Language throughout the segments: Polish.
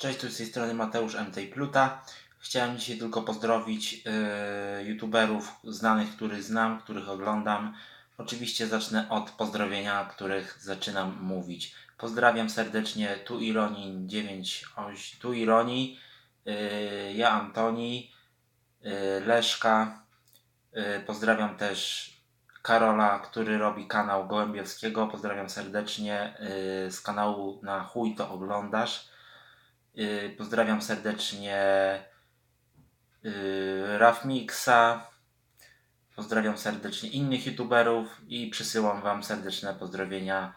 Cześć, tu z tej strony Mateusz MT Pluta. Chciałem dzisiaj tylko pozdrowić yy, youtuberów znanych, których znam, których oglądam. Oczywiście zacznę od pozdrowienia, których zaczynam mówić. Pozdrawiam serdecznie tu Ironii 9 oś, tu Ironii, yy, ja Antoni, yy, Leszka. Pozdrawiam też Karola, który robi kanał Gołębiowskiego. Pozdrawiam serdecznie z kanału na chuj to oglądasz. Yy, pozdrawiam serdecznie yy, Rafmixa. Pozdrawiam serdecznie innych youtuberów i przysyłam Wam serdeczne pozdrowienia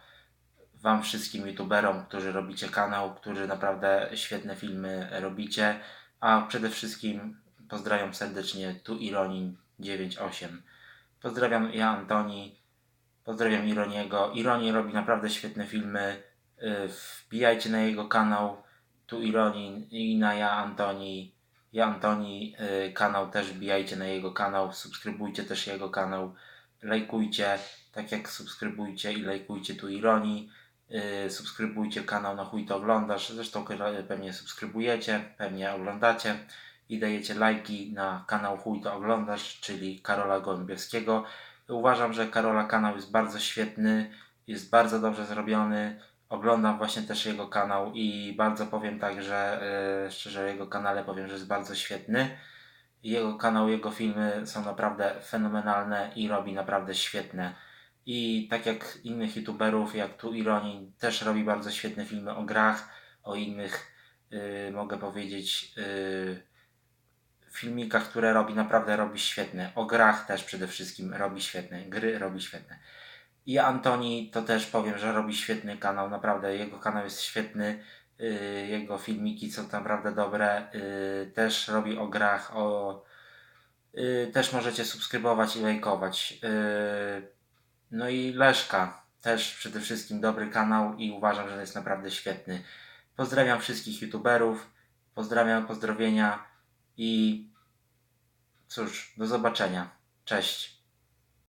Wam wszystkim youtuberom, którzy robicie kanał, którzy naprawdę świetne filmy robicie. A przede wszystkim pozdrawiam serdecznie tu Ironin 98. Pozdrawiam ja Antoni. Pozdrawiam Ironiego. Ironi robi naprawdę świetne filmy. Yy, Wbijajcie na jego kanał tu Ironin i na ja Antoni. Ja Antoni y, kanał też wbijajcie na jego kanał, subskrybujcie też jego kanał, lajkujcie, tak jak subskrybujcie i lajkujcie tu Ironii, y, subskrybujcie kanał na chuj to oglądasz, zresztą pewnie subskrybujecie, pewnie oglądacie i dajecie lajki na kanał chuj to oglądasz, czyli Karola Gołębiowskiego. Uważam, że Karola kanał jest bardzo świetny, jest bardzo dobrze zrobiony, oglądam właśnie też jego kanał i bardzo powiem tak, że yy, szczerze o jego kanale powiem, że jest bardzo świetny. Jego kanał, jego filmy są naprawdę fenomenalne i robi naprawdę świetne. I tak jak innych youtuberów, jak tu Ironi, też robi bardzo świetne filmy o grach, o innych, yy, mogę powiedzieć, yy, filmikach, które robi, naprawdę robi świetne. O grach też przede wszystkim robi świetne. Gry robi świetne. I Antoni to też powiem, że robi świetny kanał, naprawdę jego kanał jest świetny, yy, jego filmiki są naprawdę dobre, yy, też robi o grach, o... Yy, też możecie subskrybować i lajkować. No i Leszka, też przede wszystkim dobry kanał i uważam, że jest naprawdę świetny. Pozdrawiam wszystkich youtuberów, pozdrawiam, pozdrowienia i cóż, do zobaczenia. Cześć.